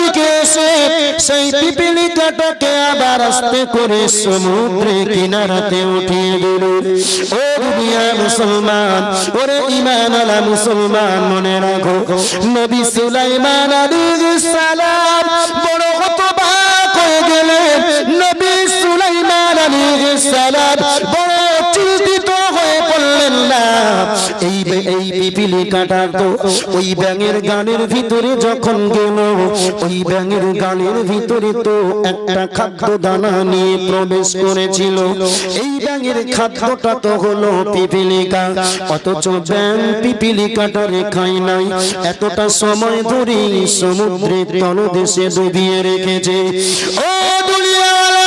দিকে এসে সেই পিপিলিকাটাকে আবার আস্তে করে সমুদ্রে কিনারাতে উঠিয়ে দিল। ও দুনিয়া মুসলমান, ওরে ইমান আলা মুসলমান, মনে রাখো, নবী সুলাইমান আলাইহিস সালাম বড় হতবাক হয়ে গেলেন। নবী সুলাইমান আলাইহিস সালাম বড় না এই বে- এই তো ওই ব্যাঙের গানের ভিতরে যখন গেল, ওই ব্যাঙের গানের ভিতরে তো একটা খাদ্য দানা নিয়ে প্রবেশ করেছিল। এই ব্যাঙের খাদ্যটা তো হলো পিপিলিকা। অথচ ব্যাং পিপিলিকাটা রেখাই নাই। এতটা সময় ধরে সমুদ্রের তলদেশে ডুবিয়ে রেখেছে। ও দুনিয়াওয়ালা!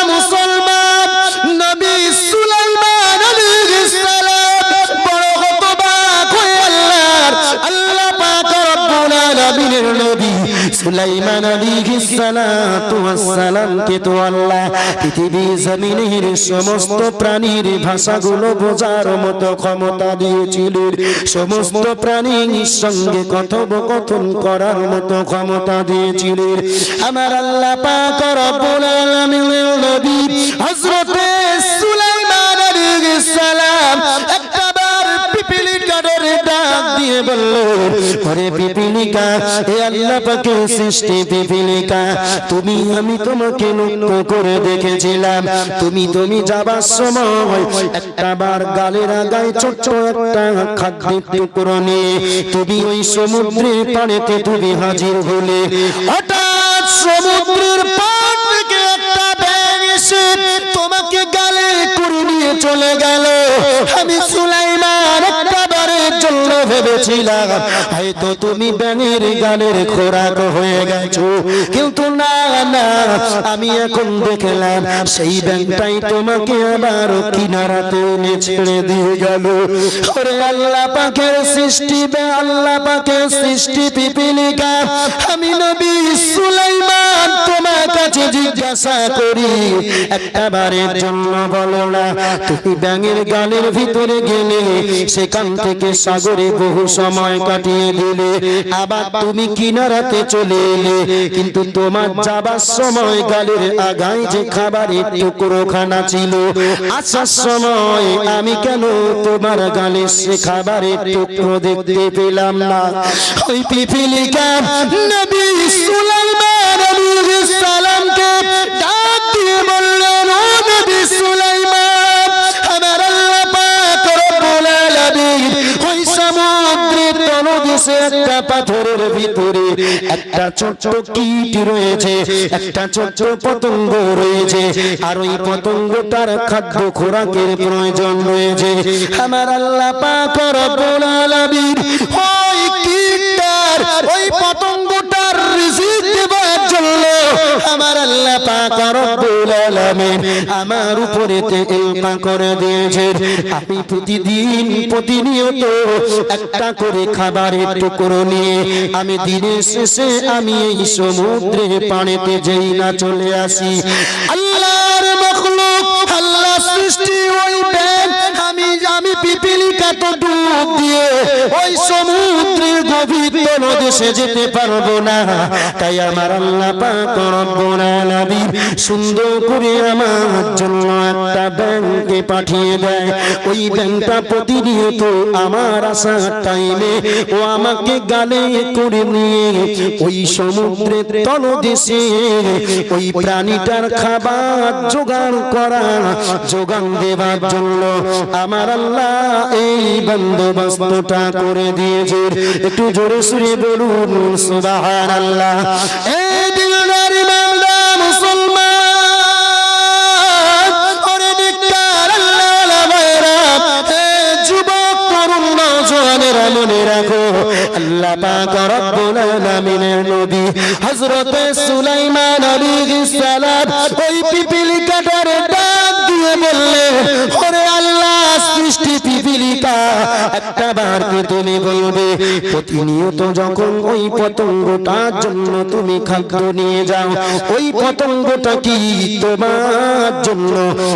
আলামিনের নবী সুলাইমান আলাইহিস সালাতু ওয়াস সালাম কে তো আল্লাহ পৃথিবী জমিনের সমস্ত প্রাণীর ভাষাগুলো বোঝার মতো ক্ষমতা দিয়েছিলেন সমস্ত প্রাণীর সঙ্গে কথোপকথন করার মতো ক্ষমতা দিয়েছিলেন আমার আল্লাহ পাক রব্বুল আলামিনের নবী হযরতে সুলাইমান আলাইহিস সালাম একবার পিপিলিকার ডাক দিয়ে বলল পিপিলিকা হে আল্লাহ পাকের সৃষ্টি পিপিলিকা তুমি, আমি তোমাকে লক্ষ্য করে দেখেছিলাম। তুমি তুমি যাবার সময় গালের আগায় ছোট্ট একটা টুকরো নিয়ে তুমি ওই সমুদ্রের তুমি হাজির হলে। হঠাৎ সমুদ্রের পাড় একটা এসে তোমাকে গালে নিয়ে চলে গেল। আমি সুলাইমান, একটা জন্য ভেবেছিলাম, হয়তো তুমি ব্যাঙের গালের খোরাক হয়ে গেছো। কিন্তু না না, আমি এখন দেখলাম, সেই ব্যাংটাই তোমাকে আবার কিনারাতে এনে ছেড়ে দিয়ে গেল। ওরে আল্লাহ পাকের সৃষ্টি বে, আল্লাহ পাকের সৃষ্টি পিপিলিকা, আমি নবী সুলাইমান কাছে জিজ্ঞাসা করি জন্য বলো না, তুমি ব্যাঙের ভিতরে গেলে, সেখান থেকে সাগরে বহু সময় কাটিয়ে দিলে। আবার তুমি কিনারাতে চলে এলে, কিন্তু তোমার যাবার সময় গালের আগায় যে খাবারের টুকরো খানা ছিল, আসার সময় আমি কেন তোমার গালে সে খাবারের টুকরো দেখতে পেলাম না? ওই পিপিলিকা নবী সালামকে ডাক দিয়ে বললেন, ও নবী সুলাইমান, আমার আল্লাহ পাক রব্বুল আলামিন ওই সমুদ্রের তলদেশে একটা পাথরের ভিতরে একটা ছোট্ট কীট রয়েছে, একটা ছোট্ট পতঙ্গ রয়েছে, আর ওই পতঙ্গটার খাদ্য খোরাকের প্রয়োজন রয়েছে। আমার আল্লাহ পাক রব্বুল আলামিন ওই কীটটার, ওই পতঙ্গটার রিজিক আল্লাহ পাক রব্বুল আলামিন আমার করে দিয়েছেন। আমি প্রতিদিন প্রতিনিয়ত একটা করে খাবারের টুকরো নিয়ে আমি দিনের শেষে আমি এই সমুদ্রে পানিতে যেই না চলে আসি। আল্লাহর মখলুক, আল্লাহ সৃষ্টি ওই ব্যাগ আমি আমি পিপিলিকা তো ডুব দিয়ে ওই সমুদ্রের নবীর তলদেশে যেতে পারব না। তাই আমার আল্লাহ পাক সুন্দর করে আমার জন্য একটা ব্যাংকে পাঠিয়ে দেয়। ওই ব্যাংকটা প্রতিনিয়ত আমার আসার টাইমে ও আমাকে গালে করে নিয়ে ওই সমুদ্রের তলদেশে ওই প্রাণীটার খাবার জোগাড় করা যোগান দেবার জন্য আমার আল্লাহ এই বন্দোবস্তটা করে দিয়েছে। একটু জোরে সুরে বলুন, সুবহানাল্লাহ। এই দিলদার ইমানদার মুসলমান, ওরে নিকার আল্লাহ ভাইরা, এ যুবক তরুণ নওজওয়ানেরা মনে রাখো। আল্লাহ পাক রব্বুল আলামিনের নবী হযরত সুলাইমান আলাইহিস সালাম ওই পিপিলিকাটার ডাক দিয়ে বললেন ওরে আল্লাহ, সৃষ্টি পিপিলিকা একটা বার কি তুমি বলবে? প্রতিনিয়ত যখন ওই পতঙ্গটার জন্য তুমি খাদ্য নিয়ে যাও, ওই পতঙ্গটা কি তোমার জন্য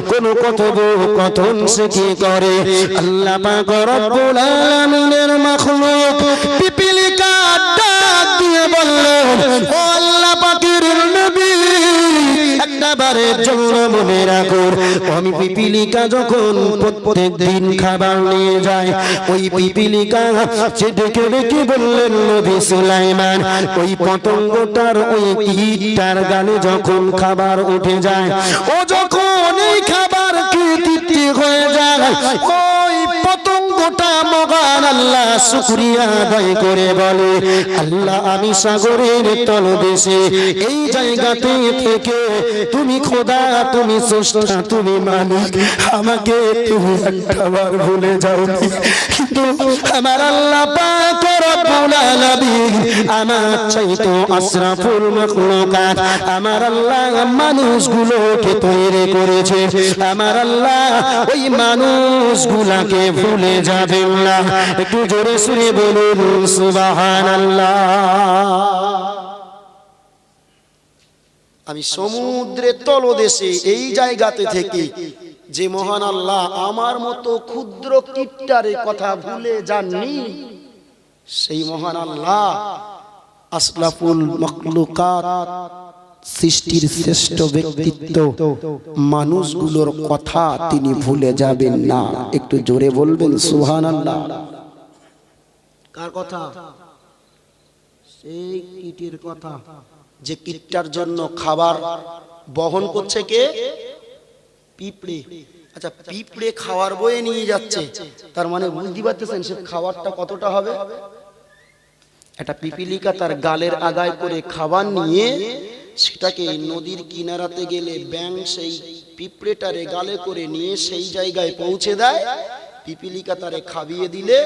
কোন কথোপকথন সে কি করে? আল্লাহ পাক রব্বুল আলামিনের মাখলুক পিপিলিকা ডাক দিয়ে বললেন, ও আল্লাহ পাকের নবী একটা বারের জন্য মনে রাখো, আমি পিপিলিকা যখন প্রত্যেক দিন খাবার নিয়ে যায় ওই পিপিলিকা সে ডেকে ডেকে বললেন, নবী সুলাইমান, ওই পতঙ্গটার ওই কীটটার গালে যখন খাবার উঠে যায়, ও যখন এই খাবার কৃতিত্ব হয়ে যায়, ওই পতঙ্গটা মগান আল্লাহ শুকরিয়া আদায় করে বলে, আল্লাহ, আমি সাগরের তলদেশে এই জায়গাতে থেকে তুমি খোদা, তুমি স্রষ্টা, তুমি মালিক। আমাকে তুমি একটাবার ভুলে যাও। কিন্তু আমার আল্লাহ পাক রব্বুল আলামিন আমার চাইতো আশরাফুল মাখলুকাত, আমার আল্লাহ মানুষগুলোকে তৈরি করেছে। আমার আল্লাহ ওই মানুষগুলাকে ভুলে যাবেন না। একটু জোরে সুরে বলুন, সুবহানাল্লাহ। আমি সমুদ্রের তলদেশে এই জায়গাতে থেকে যে মহান আল্লাহ আমার মতো ক্ষুদ্র কীটটারে কথা ভুলে যাননি, সেই মহান আল্লাহ আসলাফুল মখলুকাত সৃষ্টির শ্রেষ্ঠ ব্যক্তিত্ব মানুষগুলোর কথা তিনি ভুলে যাবেন না। একটু জোরে বলবেন সুহান আল্লাহ কার কথা? সেই কীটের কথা। যে কীটটার জন্য খাবার বহন করছে কে? পিঁপড়ে। আচ্ছা পিঁপড়ে খাবার বয়ে নিয়ে যাচ্ছে। তার মানে বুঝতে পারতেছেন সে খাবারটা কতটা হবে? একটা পিপিলিকা তার গালের আগায় করে খাবার নিয়ে সেটাকে নদীর কিনারাতে গেলে ব্যাং সেই পিঁপড়েটারে গালে করে নিয়ে সেই জায়গায় পৌঁছে দেয়। পিপিলিকা তারে খাবিয়ে দিলে,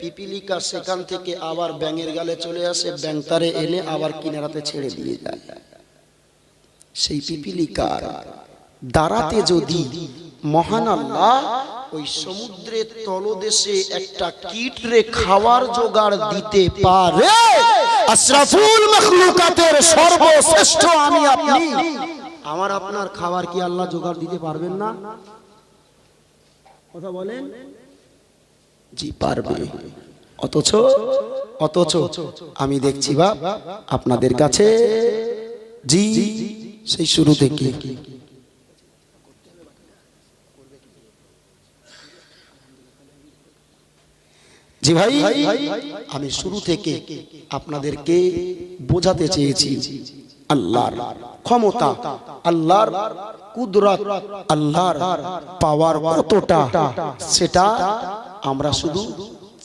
পিপিলিকা সেখান থেকে আবার ব্যাঙের গালে চলে আসে ব্যাং তারে এনে আবার কিনারাতে ছেড়ে দিয়ে যায়। সেই পিপিলিকার দাঁড়াতে যদি মহান আল্লাহ ওই সমুদ্রের তলদেশে একটা কীট রে খাওয়ার জোগাড় দিতে পারে, আশরাফুল মখলুকাতের সর্বশ্রেষ্ঠ আমি আপনি। আমার আপনার খাবার কি আল্লাহ জোগাড় দিতে পারবেন না? কথা বলেন। জি, পারবে। অথচ অথচ আমি দেখছি বা আপনাদের কাছে। জি, সেই শুরু থেকে। জি ভাই, আমি শুরু থেকে আপনাদেরকে বোঝাতে চেয়েছি। আল্লাহর ক্ষমতা, আল্লাহর কুদরত, আল্লাহর পাওয়ার কতটা, সেটা আমরা শুধু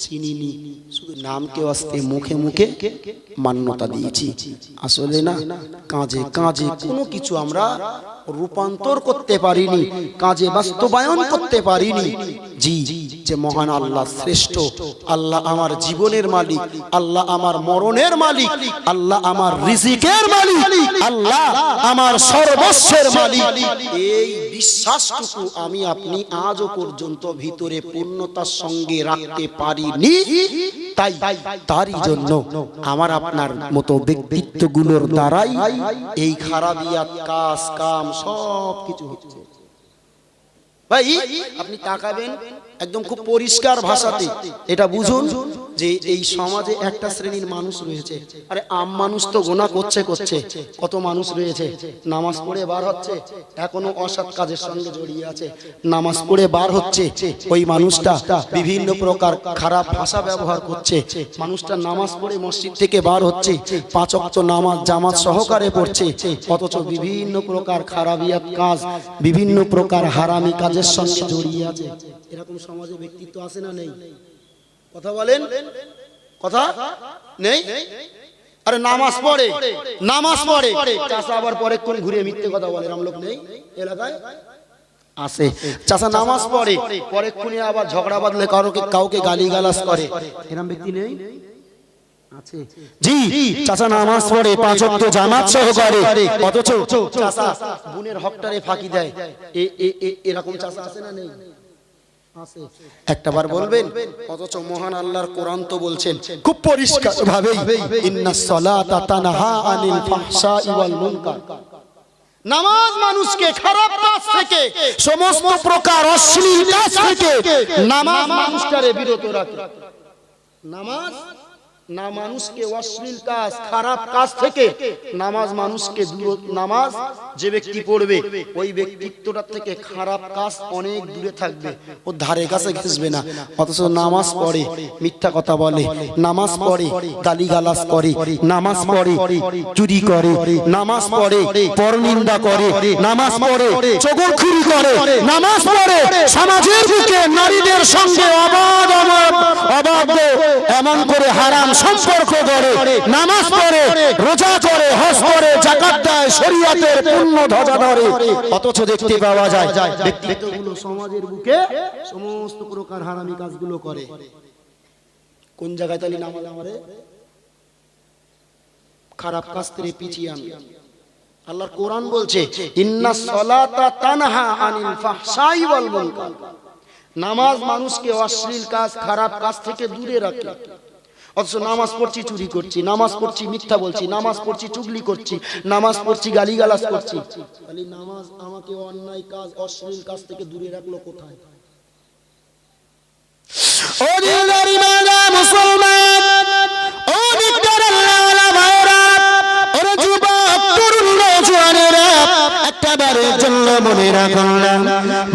চিনিনি। শুধু নামকে আসতে মুখে মুখে মান্যতা দিয়েছি। আসলে না কাজে কাজে কোনো কিছু আমরা রূপান্তর করতে পারিনি কাজে বাস্তবায়ন করতে পারিনি। জি যে মহান আল্লাহ শ্রেষ্ঠ, আল্লাহ আমার জীবনের মালিক, আল্লাহ আমার মরণের মালিক, আল্লাহ আমার রিজিকের মালিক, আল্লাহ আমার সর্বস্বের মালিক। এই বিশ্বাসটুকু আমি আপনি আজও পর্যন্ত ভিতরে পূর্ণতার সঙ্গে রাখতে পারিনি। তাই, তারই জন্য আমার আপনার মতো ব্যক্তিত্বগুলোর দ্বারাই এই খারাপিয়াত, কাজ, কাম সব কিছু হচ্ছে। ভাই, আপনি তাকাবেন একদম খুব পরিষ্কার ভাষাতে। এটা বুঝুন। যে এই সমাজে একটা শ্রেণির মানুষ রয়েছে। আরে আম মানুষ তো গোনা করছে করছে। কত মানুষ রয়েছে। নামাজ পড়ে বার হচ্ছে, এখনও অসৎ কাজের সঙ্গে জড়িয়ে আছে। নামাজ পড়ে বার হচ্ছে, ওই মানুষটা বিভিন্ন প্রকার খারাপ ভাষা ব্যবহার করছে। মানুষটা নামাজ পড়ে মসজিদ থেকে বার হচ্ছে, পাঁচ অক্ত নামাজ জামাত সহকারে পড়ছে, অথচ বিভিন্ন প্রকার খারাপিয়াত কাজ, বিভিন্ন প্রকার হারামি কাজের সঙ্গে জড়িয়ে আছে। এরকম সমাজে ব্যক্তিত্ব আছে না নেই? কথা বলেন? কথা নেই? আরে নামাজ পড়ে নামাজ পড়ে। চাষা আবার পরে কোন ঘুরে মিথ্যে কথা বলে রাম লোক নেই এলাকায়? আসে চাষা নামাজ পড়ে পরে কোনে আবার ঝগড়া বাঁধলে কাউকে কাউকে গালি গালাস করে। এরকম ব্যক্তি নেই? জি, চাচা নামাজ পড়ে, পাঁচ ফাঁকি দেয়। এরকম চাষা আছে না নেই? একটাবার বলবেন, অথচ মহান আল্লাহর কোরআন তো বলছেন, খুব পরিষ্কার ভাবে নামাজ মানুষকে খারাপ কাজ থেকে, সমস্ত প্রকার অশ্লীল কাজ থেকে, নামাজ মানুষটারে বিরত রাখে। নামাজ না মানুষকে অশ্লীল কাজ খারাপ কাজ থেকে নামাজ মানুষকে দূর নামাজ যে ব্যক্তি পড়বে ওই ব্যক্তিত্বটা থেকে খারাপ কাজ অনেক দূরে থাকবে। ও ধারে কাছে ঘেসবে না। অথচ নামাজ পড়ে মিথ্যা কথা বলে নামাজ পড়ে গালিগালাজ করে নামাজ পড়ে চুরি করে নামাজ পড়ে পরনিন্দা করে নামাজ পড়ে চগলখুরি করে নামাজ পড়ে সমাজের বুকে নারীদের সঙ্গে এমন করে হারাম সম্পর্ক করে, নামাজ পড়ে, রোজা করে, হজ করে, জাকাত দেয়, শরীয়তের পূর্ণ ধ্বজা ধরে। অথচ দেখতে পাওয়া যায় ব্যক্তিত্বগুলো সমাজের বুকে সমস্ত প্রকার হারামি কাজগুলো করে। কোন জায়গায় তালি নামাজ আমারে? খারাপ কাজ থেকে পিছিয়ে আনবে। আল্লাহর কোরআন বলছে, ইন্না সলাতা তানহা আনিল ফাহশাই ওয়াল মুনকার। নামাজ মানুষকে অশ্লীল কাজ খারাপ কাজ থেকে দূরে রাখে। অথচ নামাজ পড়ছি চুরি করছি। নামাজ পড়ছি মিথ্যা বলছি। নামাজ পড়ছি চুগলি করছি। নামাজ পড়ছি গালিগালাজ করছি। তাহলে নামাজ আমাকে অন্যায় কাজ অশ্লীল কাজ থেকে দূরে রাখল কোথায়? ও দিলদার ইমানদার মুসলমান। ও দিকদার আল্লাহওয়ালা ভাইরা। ওরে যুবক তরুণ নওজোয়ানেরা একটাবারের জন্য মনে রাখুন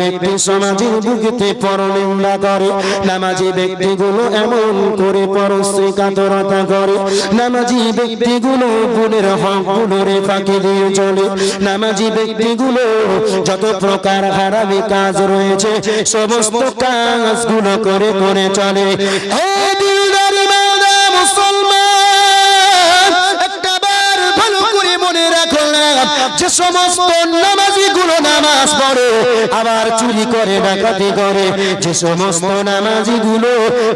ব্যক্তি সমাজের বুকেতে পরনিন্দা করে। নামাজি ব্যক্তিগুলো এমন করে পরশ্রী কাতরতা করে। নামাজি ব্যক্তিগুলো গুণের হক গুলোরে ফাঁকি দিয়ে চলে। নামাজি ব্যক্তিগুলো যত প্রকার হারামি কাজ রয়েছে, সমস্ত কাজগুলো করে করে চলে। মনে রাখো না। যে সমস্ত নামাজি গুলো নামাজ পড়ে, আবার চুরি করে ডাকাতি করে। যে সমস্ত নামাজি গুলো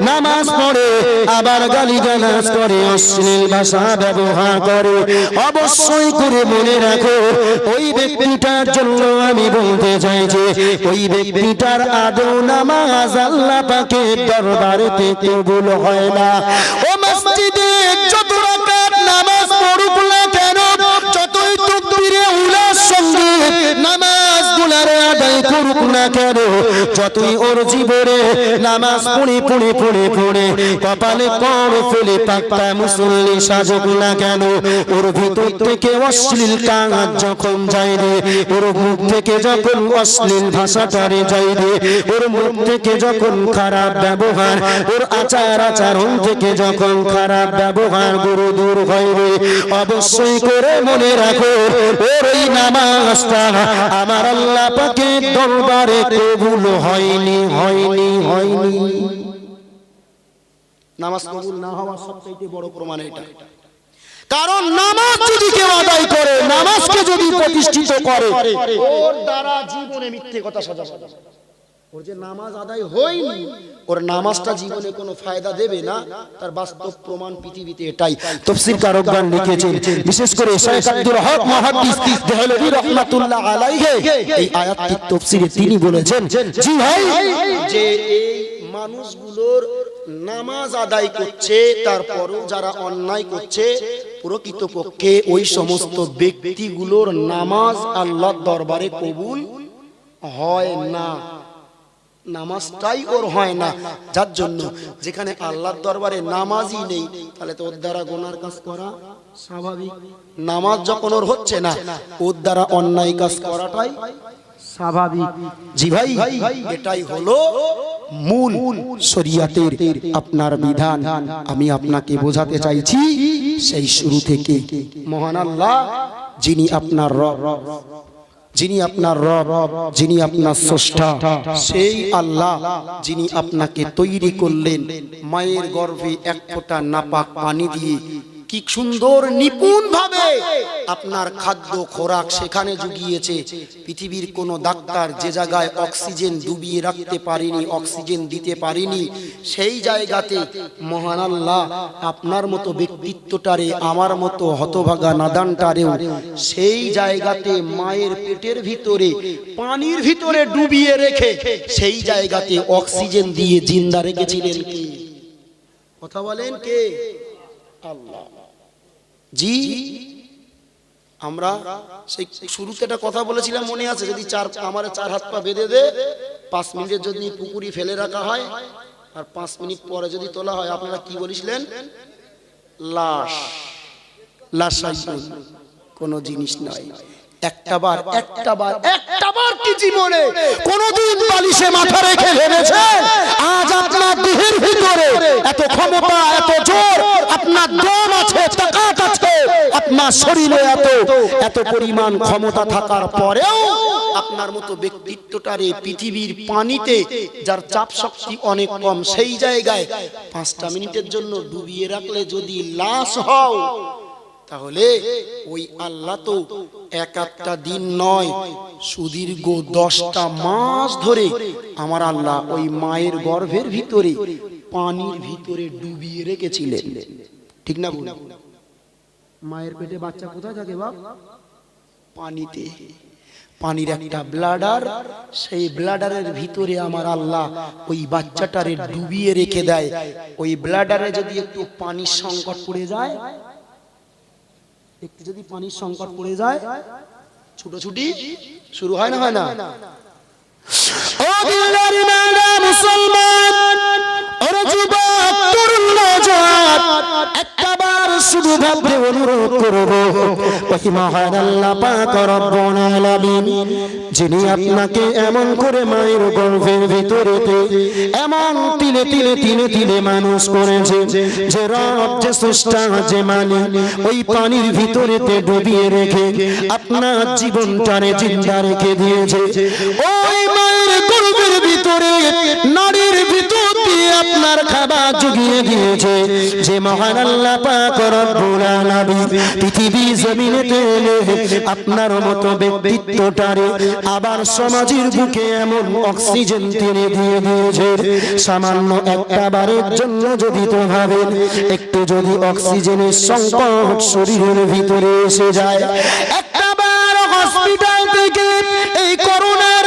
নামাজ পড়ে, আবার গালি গালাজ করে, অশ্লীল ভাষা ব্যবহার করে। অবশ্যই করে মনে রাখো, ওই ব্যক্তিটার জন্য আমি বলতে চাই যে, ওই ব্যক্তিটার আদৌ নামাজ আল্লাহ পাকে দরবারেতে কবুল হয় না। ও মসজিদে নামাজ গুলারে আদায় করুক না কেন, যতই ওর জীবনে নামাজ পড়ে পড়ে পড়ে পড়ে, কপালে কর ফেলে পাক্কা মুসল্লি সাজুক না কেন, ওর ভিতর থেকে অশ্লীল কাজ যখন যায় রে, ওর মুখ থেকে যখন অশ্লীল ভাষাটারে যায় রে, ওর মুখ থেকে যখন খারাপ ব্যবহার, ওর আচার আচরণ থেকে যখন খারাপ ব্যবহার গুরু দূর হয় রে, অবশ্যই করে মনে রাখো, ওর এই নামাজটা আমার আল্লাহ পাকে দরবারে কবুল হয়নি হয়নি হয়নি। নামাজ কবুল না হওয়ার সবচেয়ে বড় প্রমাণ এটা। কারণ নামাজ যদি কেউ আদায় করে নামাজকে যদি প্রতিষ্ঠিত করে ওর দ্বারা জীবনে মিথ্যে কথা সাজা সাজা ওর যে নামাজ আদায় হয়নি ওর নামাজটা জীবনে কোনো ফায়দা দেবে না। তার বাস্তব প্রমাণ পৃথিবীতে এটাই। তফসির কারকগণ লিখেছেন বিশেষ করে শেখ আব্দুল হক মুহাদ্দিস দেহলভী রাহমাতুল্লাহ আলাইহি এই আয়াতটি তফসিরে তিনি বলেছেন জি ভাই যে এই মানুষগুলোর নামাজ আদায় করছে তারপরও যারা অন্যায় করছে প্রকৃতপক্ষে ওই সমস্ত ব্যক্তিগুলোর নামাজ আল্লাহর দরবারে কবুল হয় না। নামাজটাই ওর হয় না। যার জন্য যেখানে আল্লাহর দরবারে নামাজই নেই, তাহলে তো ওর দ্বারা গোনার কাজ করা স্বাভাবিক। নামাজ যখন ওর হচ্ছে না, ওর দ্বারা অন্যায় কাজ করাটাই স্বাভাবিক। জি ভাই, এটাই হলো মূল শরিয়াতের আপনার বিধান। আমি আপনাকে বোঝাতে চাইছি, সেই শুরু থেকে। মহান আল্লাহ, যিনি আপনার রব। যিনি আপনার রব, যিনি আপনার স্রষ্টা, সেই আল্লাহ যিনি আপনাকে তৈরি করলেন মায়ের গর্ভে এক ফোঁটা নাপাক পানি দিয়ে কি সুন্দর নিপুণ ভাবে আপনার খাদ্য খোরাক সেখানে জুগিয়েছে। পৃথিবীর কোন ডাক্তার যে জায়গায় অক্সিজেন ডুবিয়ে রাখতে পারেনি অক্সিজেন দিতে পারেনি সেই জায়গাতে মহান আল্লাহ আপনার মতো ব্যক্তিত্বটারে আমার মতো হতভাগা নাদানটারেও সেই জায়গাতে মায়ের পেটের ভিতরে পানির ভিতরে ডুবিয়ে রেখে সেই জায়গাতে অক্সিজেন দিয়ে জিন্দা রেখেছিলেন কে? কথা বলেন কে? আল্লাহ। জি, আমরা সেই শুরুতে একটা কথা বলেছিলাম, মনে আছে? যদি চার আমার চার হাত পা বেঁধে দে, পাঁচ মিনিটের যদি পুকুরি ফেলে রাখা হয়। আর পাঁচ মিনিট পরে যদি তোলা হয়, আপনারা কি বলেছিলেন? লাশ। লাশ কোনো জিনিস নয় আপনার আপনার দম আছে তাকাত আছে আপনার শরীরে এত এত পরিমাণ ক্ষমতা থাকার পরেও আপনার মতো ব্যক্তিত্বটারে পৃথিবীর পানিতে, যার চাপ শক্তি অনেক কম, সেই জায়গায় পাঁচটা মিনিটের জন্য ডুবিয়ে রাখলে যদি লাশ হও, তাহলে ওই আল্লাহ তো এক একটা দিন নয়, সুদীর্ঘ দশটা মাস ধরে আমার আল্লাহ ওই মায়ের গর্ভের ভিতরে পানির ভিতরে ডুবিয়ে রেখেছিলেন ঠিক না? মায়ের পেটে বাচ্চা কোথায় থাকে বাপ? পানিতে। পানির একটা ব্লাডার সেই ব্লাডারের ভিতরে আমার আল্লাহ ওই বাচ্চাটারে ডুবিয়ে রেখে দেয়। ওই ব্লাডারে যদি একটু পানির সংকট পড়ে যায় একটু যদি পানির সংকট পড়ে যায় ছুটোছুটি শুরু হয় না হয় না? ও মুসলমান ওরে শুধু ভাবতে অনুরোধ করব। ওই মহান আল্লাহ পাক রব্বুল আলামিন, যিনি আপনাকে এমন করে মায়ের গর্ভের ভিতরেতে এমন তিলে তিলে তিলে তিলে মানুষ করেছে, যে রব, যে স্রষ্টা, যে মালিক, ওই পানির ভিতরেতে ডুবিয়ে রেখে আপনার জীবনটারে জিন্দা রেখে দিয়েছে। ওই মায়ের নারীর ভিতর দিয়ে আপনার খাবার জুগিয়ে যে মহান আল্লাহ পাক রব্বুল আলামিন পৃথিবী জমিনেতে আপনার মতো ব্যক্তিত্বটারে আবার সমাজের বুকে এমন অক্সিজেন তিনি দিয়ে দিয়েছে। সামান্য একটা বারের জন্য যদি তো ভাবেন, একটু যদি অক্সিজেনের সংকট শরীরের ভিতরে এসে যায়। একটা বার হসপিটাল থেকে এই করোনার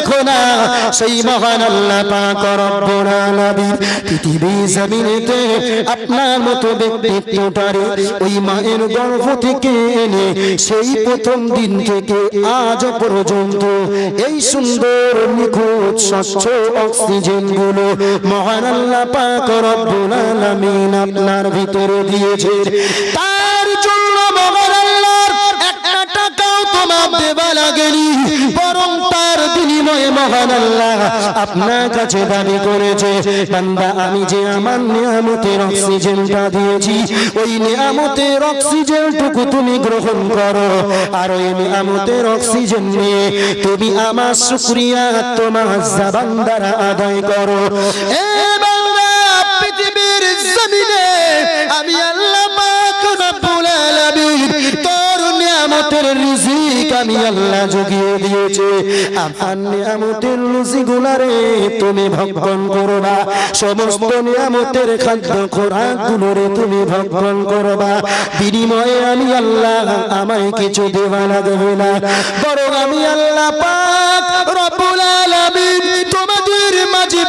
দেখো না, সেই মহান আল্লাহ পাক রব্বুল আলামিন পৃথিবী জমিনেতে আপনার মতো ব্যক্তিত্বটারে ওই মায়ের গর্ভ থেকে এনে সেই প্রথম দিন থেকে আজ পর্যন্ত এই সুন্দর নিখুঁত, স্বচ্ছ অক্সিজেনগুলো মহান আল্লাহ পাক রব্বুল আলামিন আপনার ভিতরে দিয়েছে। তার জন্য মহান আল্লাহর একটা টাকাও তোমার দেবা লাগেনি। বিনিময়ে মহান আল্লাহ, আপনার কাছে দাবি করেছে, বান্দা, আমি যে আমার নিয়ামতের অক্সিজেনটা দিয়েছি, ওই নিয়ামতের অক্সিজেনটুকু তুমি গ্রহণ করো, আর ওই নিয়ামতের অক্সিজেন নিয়ে তুমি আমার তোমার আদায় করো। আমি আল্লাহ পাক নিয়ামতের রিজিক আমি আল্লাহ জুগিয়ে দিয়েছে। আমার নিয়ামতের রিজিক গুলারে তুমি ভক্ষণ করবা সমস্ত নিয়ামতের খাদ্য খোরাক গুলোরে তুমি ভক্ষণ করবা বিনিময়ে আমি আল্লাহ আমায় কিছু দেওয়া লাগবে না। বরং আমি আল্লাহ পাক রব্বুল আলামিন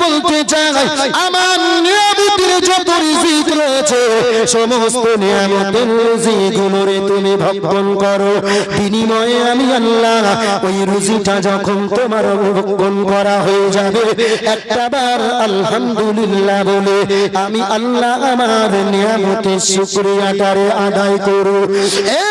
বলতে চাই, আমার যত রিজিক রয়েছে, সমস্ত নিয়ামতের তুমি ভক্ষণ করো। বিনিময়ে আমি আল্লাহ ওই রুজিটা যখন তোমার করা হয়ে যাবে, একটা বার আলহামদুলিল্লাহ বলে আমি আল্লাহ আমার নিয়ামতের শুকরিয়াটারে আদায় করো। এ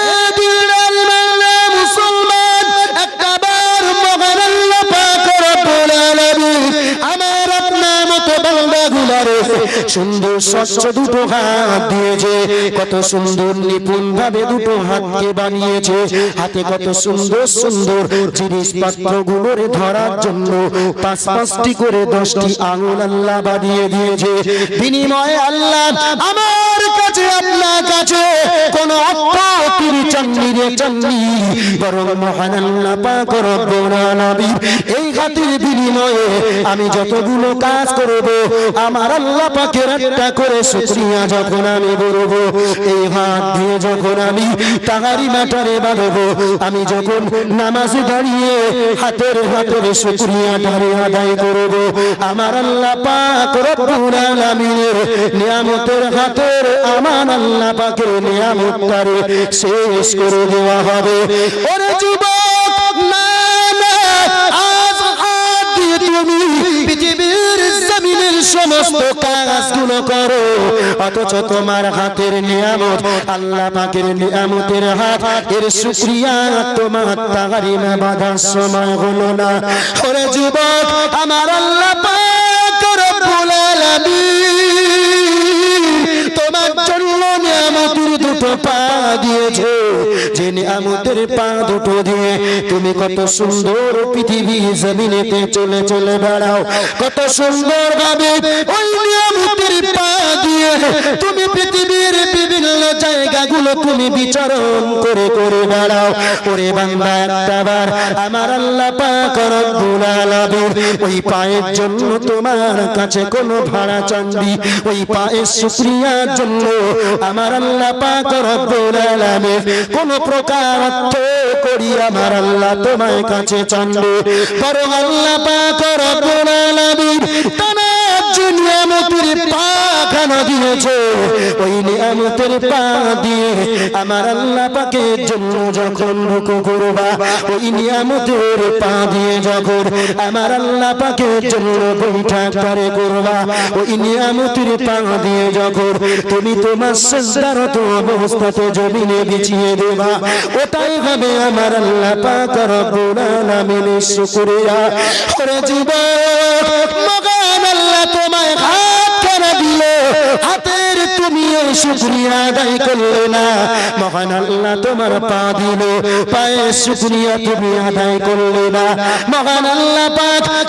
বান্দাগুলারে সুন্দর স্বচ্ছ দুটো হাত দিয়েছে, কত সুন্দর নিপুণ ভাবে দুটো হাতকে বানিয়েছে, হাতে কত সুন্দর সুন্দর জিনিসপত্র গুলোরে ধরার জন্য পাঁচ পাঁচটি করে দশটি আঙুল আল্লাহ বানিয়ে দিয়েছে। বিনিময়ে আল্লাহ আমার কাছে, আপনার কাছে কোন বরং মহান আল্লাহ পাক রব্বুল আলামিন এই হাতের বিনিময়ে আমি যতগুলো কাজ করব, আমার আল্লাহ পাকের একটা করে শুকরিয়া যখন আমি বলব, এই হাত দিয়ে যখন আমি তাহারি মাটারে বাঁধব, আমি যখন নামাজে দাঁড়িয়ে হাতের হাতের শুকরিয়াটারে আদায় করব, আমার আল্লাহ পাক রব্বুল আলামিনের নিয়ামতের হাতের আমার আল্লাহ পাকের নিয়ামতটারে শেষ করে দেওয়া হবে। ওরে যুবক! সমস্ত কাজগুলো করো। অথচ তোমার হাতের নিয়ামত, আল্লাহ পাকের নিয়ামতের হাত, এর শুকরিয়া তোমার তাহারিমে বাধার সময় হলো না। ওরে যুবক, আমার আল্লাহ পাক রব্বুল আলামিন তোমার জন্য নিয়ামতের দুটো পা দিয়েছে। নিয়ামতের পা দুটো দিয়ে তুমি কত সুন্দর পৃথিবী জমিনেতে চলে চলে বেড়াও। কত সুন্দর ভাবে তুমি পৃথিবীর বিভিন্ন জায়গাগুলো তুমি বিচরণ করে করে বেড়াও। ওরে বান্দা আমার আল্লাহ পাক রব্বুল ওই পায়ের জন্য তোমার কাছে কোনো ভাড়া চান্দি ওই পায়ের শুকরিয়ার জন্য আমার আল্লাহ পাক রব্বুল কোন প্রকার অর্থ করি আমার আল্লাহ তোমার কাছে চান্দ বরং আল্লাহ পাক রব্বুল আলামিন তোমার আমার আল্লাহ জন্য করবা পা দিয়ে করে তুমি তোমার অবস্থাতে জমিনে বিছিয়ে দেবা, ওটাই হবে আমার আল্লাহ পাক রব্বুল আলামিনের শুকরিয়া। যুবক মগান আল্লাহ তোমায় হাত করে দিল, হাতের তুমি শুক্রিয়া আদায় করলে না। মহান আল্লাহ তোমার পা দিল, পায়ে শুক্রিয়া তুমি আদায় করলে না। মহান আল্লাহ পাক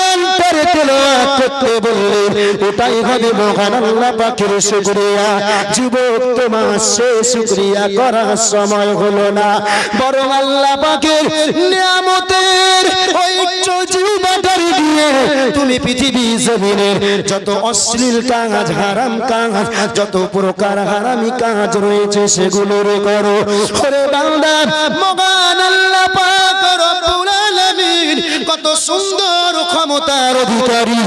তেলাওয়াত করতে ওটাই হবে মহান আল্লাহ যুবক, তোমার সে করার সময় হলো না। আল্লাহ নিয়ামতের তুমি পৃথিবী জমিনের যত অশ্লীল কাজ, হারাম কাজ, যত প্রকার হারামি কাজ রয়েছে সেগুলোর করো। ওরে বান্দা মগান আল্লাহ কত সুন্দর ক্ষমতার অধিকারী।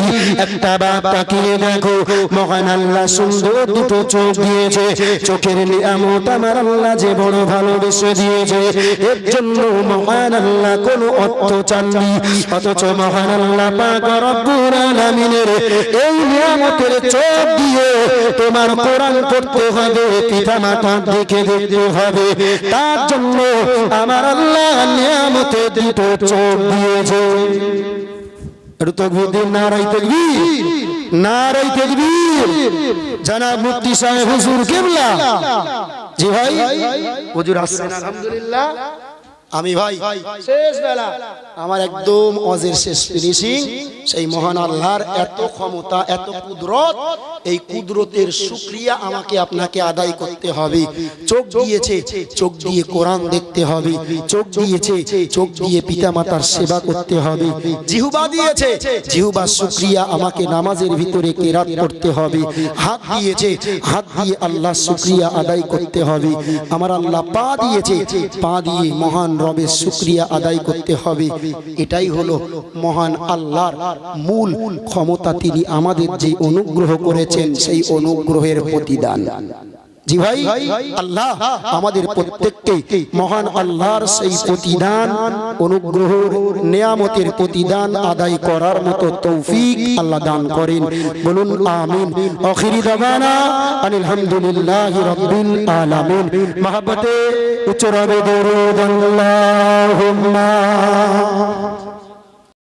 একটা বাপ তাকিয়ে দেখো, মহান আল্লাহ সুন্দর দুটো চোখ দিয়েছে। চোখের নিয়ামত আমার আল্লাহ যে বড় ভালোবেসে দিয়েছে। এর জন্য মহান আল্লাহ কোনো অর্থ চাননি। অথচ মহান আল্লাহ পাক রব্বুল আলামিনের এই নিয়ামতের চোখ দিয়ে তোমার কোরআন পড়তে হবে, পিতা মাতা দেখে দেখতে হবে। তার জন্য আমার আল্লাহ নিয়ামতে দুটো চোখ দিয়েছে। একটু তকবীর দিন নারাই তকবীর নারাই তকবীর। জানাব মুফতি সাহেব হুজুর কেবলা। জি ভাই হুজুর আসছেন আলহামদুলিল্লাহ। আমি ভাই শেষ বেলা। আমার একদম অজের শেষ ফিনিশিং সেই মহান আল্লাহর এত ক্ষমতা এত কুদরত এই কুদরতের শুক্রিয়া আমাকে আপনাকে আদায় করতে হবে। চোখ দিয়েছে চোখ দিয়ে কোরআন দেখতে হবে। চোখ দিয়েছে চোখ দিয়ে পিতামাতার সেবা করতে হবে। জিহুবা দিয়েছে জিহুবার শুক্রিয়া আমাকে নামাজের ভিতরে কেরাত করতে হবে। হাত দিয়েছে হাত দিয়ে আল্লাহ শুক্রিয়া আদায় করতে হবে। আমার আল্লাহ পা দিয়েছে পা দিয়ে মহান রবের শুক্রিয়া আদায় করতে হবে। এটাই হলো মহান আল্লাহর মূল ক্ষমতা। তিনি আমাদের যে অনুগ্রহ করেছেন, সেই অনুগ্রহের প্রতিদান। জি ভাই আল্লাহ আমাদের প্রত্যেককে মহান আল্লাহর সেই প্রতিদান অনুগ্রহ নিয়ামতের প্রতিদান আদায় করার মতো তৌফিক আল্লাহ দান করেন। বলুন, আমিন। আখিরি দাবানা আলহামদুলিল্লাহি রাব্বিল আলামিন। মহব্বতে, উচ্চ রবে দরুদ আল্লাহুম্মা।